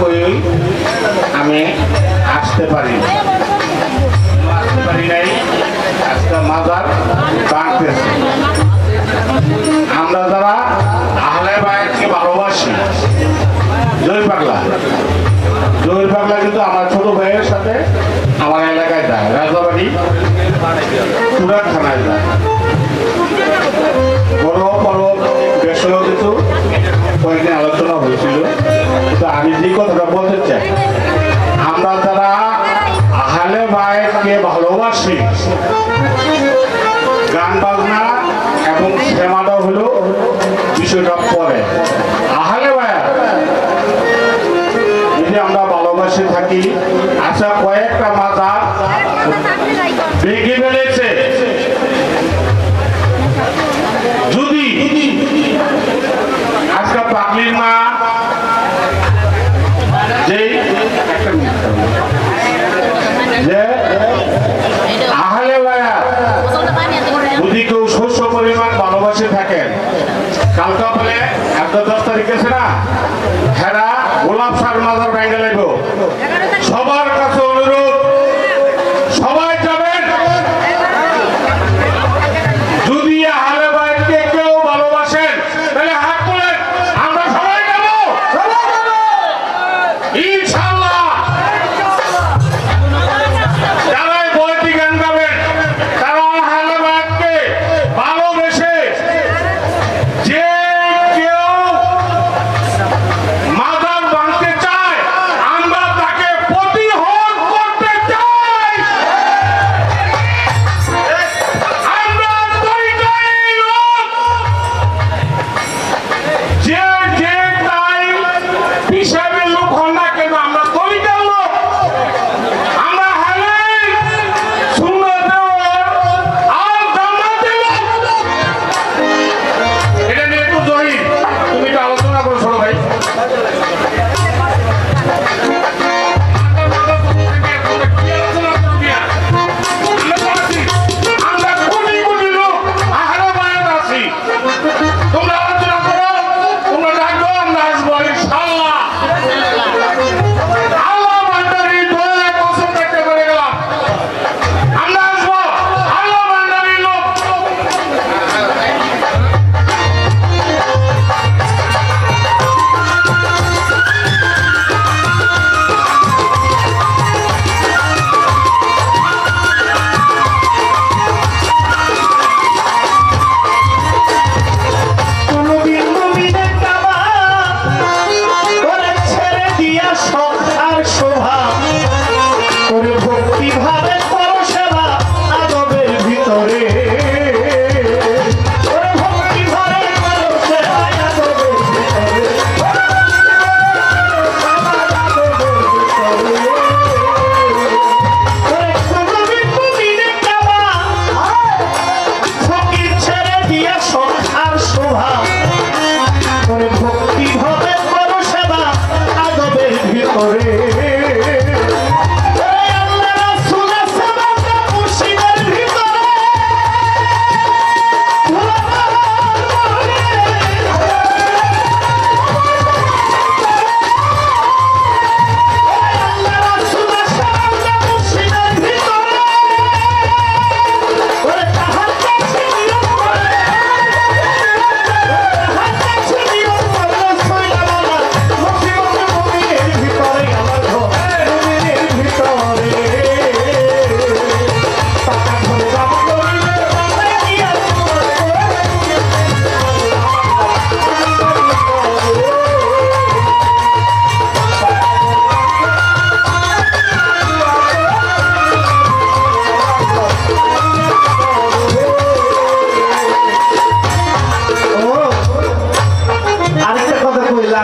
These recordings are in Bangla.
করেই আমি আসতে পারি। আসতে পারি নাই। আমরা যারা আহলে বায়কে ভালোবাসি, জয় পাগলা জয় পাগলা কিন্তু আমার ছোট ভাইয়ের সাথে আমার এলাকায় যায়, রাজাবাড়ি চুরাখানায় যায়। কয়েকদিন আলোচনা হয়েছিল। তো আমি যে কথাটা বলতে চাই আমরা তারা আহলে বায়কে ভালোবাসি গান বাজনা এবং সিনেমাটা হলো বিষয়টা পরে। আহলে ভাই যদি আমরা ভালোবাসে থাকি আশা কয়েকটা মাথা ভেঙে ফেলেছে কালকা বলে এক দশ তারিখ গেছে না হেরা গোলাপ সার মাদার ব্যাঙ্গে লাগবে সবার কাছে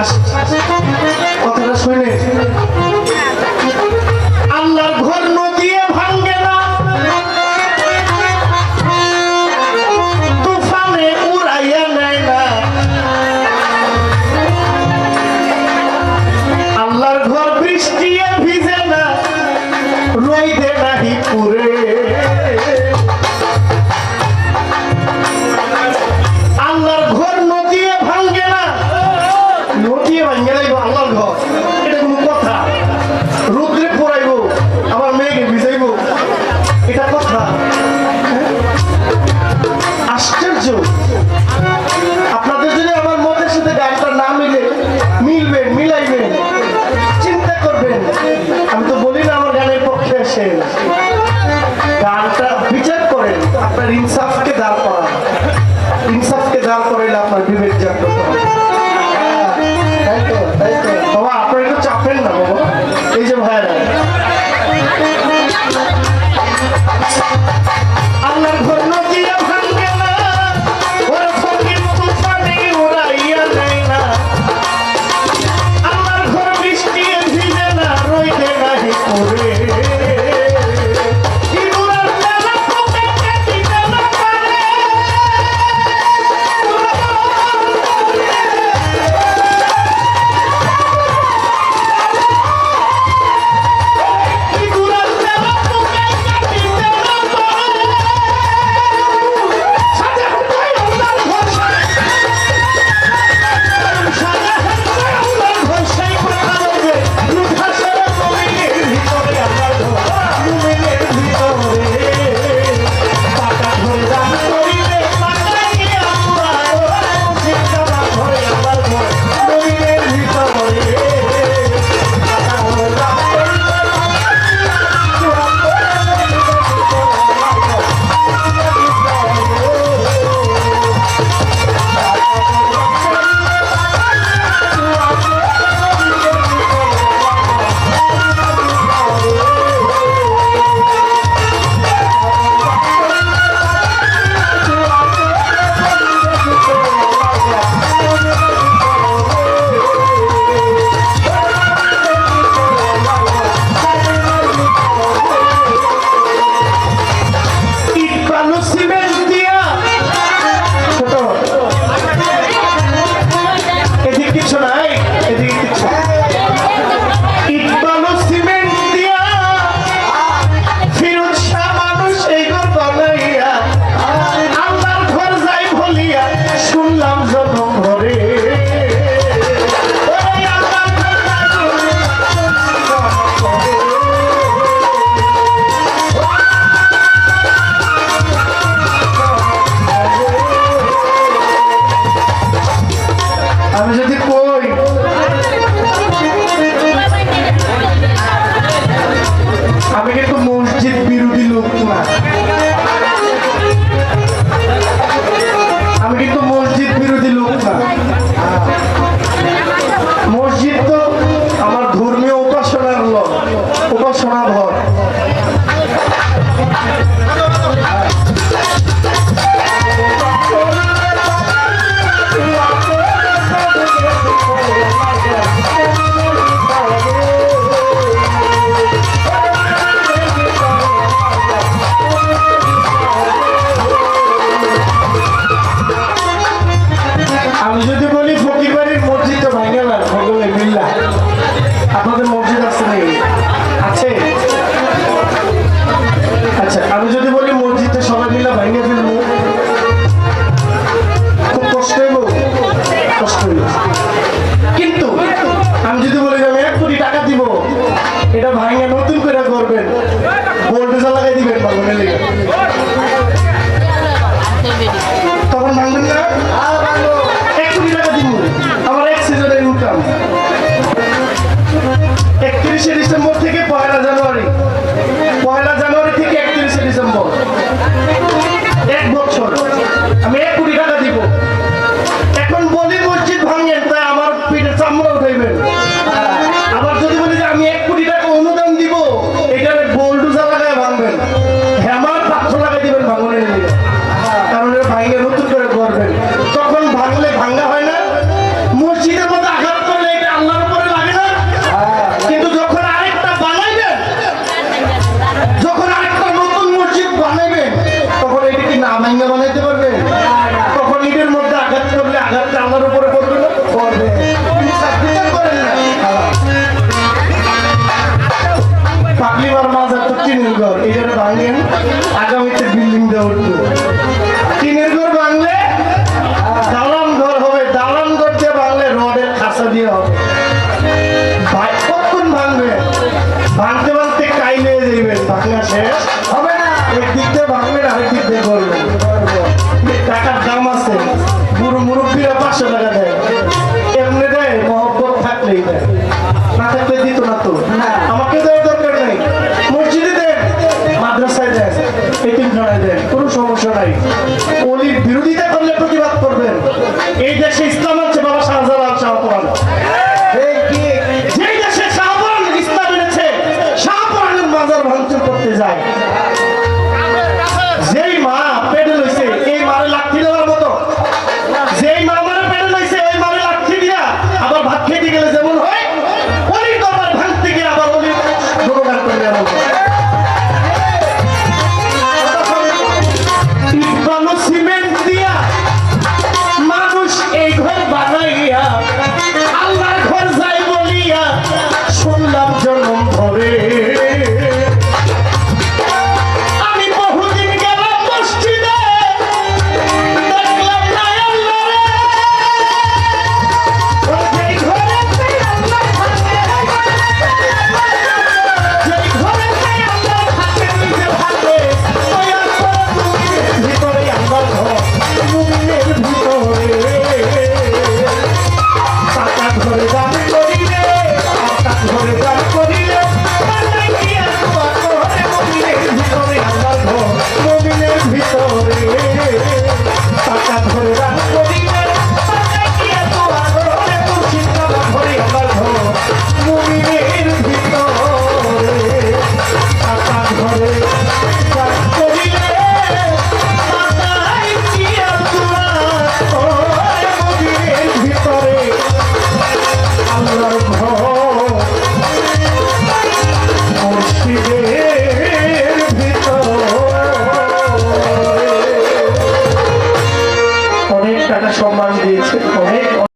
Thank you. 자. দিয়ে ভাঙবেন আরেক দিক দিয়ে করবেন টাকার দাম আছে বুড়ো মুরব্বীরা পাঁচশো টাকা দেয়। এমনি দেয় মহব্বত থাকলেই দেয়। না থাকলে দিত না তো। আমাকে দেওয়ার দরকার নেই। মসজিদে দেন মাদ্রাসায় দেন এটিম দেন কোনো সমস্যা নাই। অলির বিরোধিতা করলে প্রতিবাদ করবেন। এই দেশে ইসলাম আছে বাবা শাহজালাল শাহপুরান যেই দেশে শাহপুরান ইসলাম এনেছে শাহপুরানের মাজার ভাঙচুর